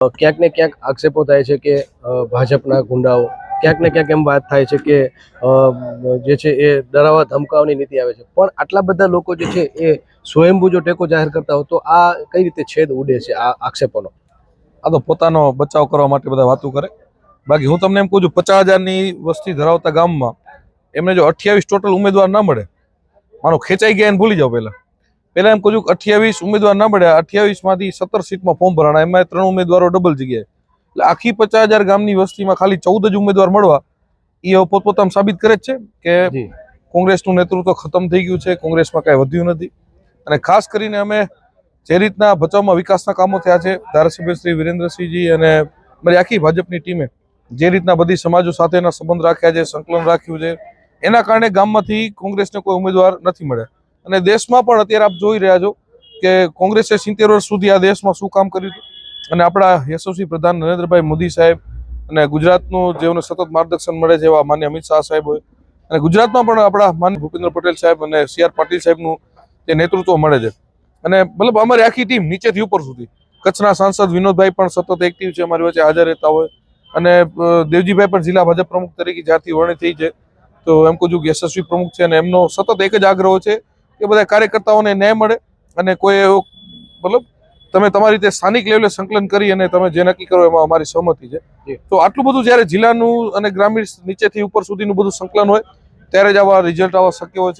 ક્યાંક ને ક્યાંક આક્ષેપો થાય છે કે ભાજપના ગુંડાઓ, ક્યાંક ને ક્યાંક એમ વાત થાય છે કે જે છે એ ડરાવવા ધમકાવાની નીતિ આવે છે. પણ આટલા બધા લોકો જે છે એ સ્વયંભૂ જો ટેકો જાહેર કરતા હોય તો આ કઈ રીતે છેદ ઉડે છે આ આક્ષેપોનો? આ તો પોતાનો બચાવ કરવા માટે બધા વાતો કરે. બાકી હું તમને એમ કહું છું, પચાસ હજારની વસ્તી ધરાવતા ગામમાં એમને જો અઠ્યાવીસ ટોટલ ઉમેદવાર ના મળે માનો ખેંચાઈ ગયા એને ભૂલી જાઓ પહેલા. પહેલા એમ કહું કે અઠ્યાવીસ ઉમેદવાર ના મળ્યા અઠ્યાવીસમાંથી સત્તર સીટમાં ફોર્મ ભરાણા. એમાં ત્રણ ઉમેદવારો ડબલ જગ્યાએ. એટલે આખી પચાસ હજાર ગામની વસ્તીમાં ખાલી ચૌદ જ ઉમેદવાર મળવા એ પોતપોતામાં સાબિત કરે જ છે કે કોંગ્રેસનું નેતૃત્વ ખતમ થઈ ગયું છે કોંગ્રેસમાં કાંઈ વધ્યું નથી. અને ખાસ કરીને અમે જે રીતના ભચાઉમાં વિકાસના કામો થયા છે ધારાસભ્ય શ્રી વિરેન્દ્રસિંહજી અને મારી આખી ભાજપની ટીમે જે રીતના બધી સમાજો સાથેના સંબંધ રાખ્યા છે સંકલન રાખ્યું છે એના કારણે ગામમાંથી કોંગ્રેસને કોઈ ઉમેદવાર નથી મળ્યા. અને દેશમાં પણ અત્યારે આપ જોઈ રહ્યા છો કે કોંગ્રેસે સિત્તેર વર્ષ સુધી આ દેશમાં શું કામ કર્યું અને આપણા યશસ્વી પ્રધાન નરેન્દ્રભાઈ મોદી સાહેબ અને ગુજરાતનું જેઓને સતત માર્ગદર્શન મળે છે એવા માન્ય અમિત શાહ સાહેબ હોય, અને ગુજરાતમાં પણ આપણા માન્ય ભૂપેન્દ્ર પટેલ સાહેબ અને સી આર પાટીલ સાહેબનું જે નેતૃત્વ મળે છે. અને મતલબ અમારી આખી ટીમ નીચેથી ઉપર સુધી. કચ્છના સાંસદ વિનોદભાઈ પણ સતત એક્ટિવ છે, અમારી વચ્ચે હાજર રહેતા હોય. અને દેવજીભાઈ પણ જિલ્લા ભાજપ પ્રમુખ તરીકે જ્યારથી વરણી થઈ છે. તો એમ કહું છું કે યશસ્વી પ્રમુખ છે અને એમનો સતત એક જ આગ્રહ છે કે બધા કાર્યકર્તાઓને ન્યાય મળે અને કોઈ એવો મતલબ તમે તમારી રીતે સ્થાનિક લેવલે સંકલન કરી અને તમે જે નક્કી કરો એમાં અમારી સહમતિ છે. તો આટલું બધું જ્યારે જિલ્લાનું અને ગ્રામીણ નીચેથી ઉપર સુધીનું બધું સંકલન હોય ત્યારે જ આવા રિઝલ્ટ આવવા શક્ય હોય છે.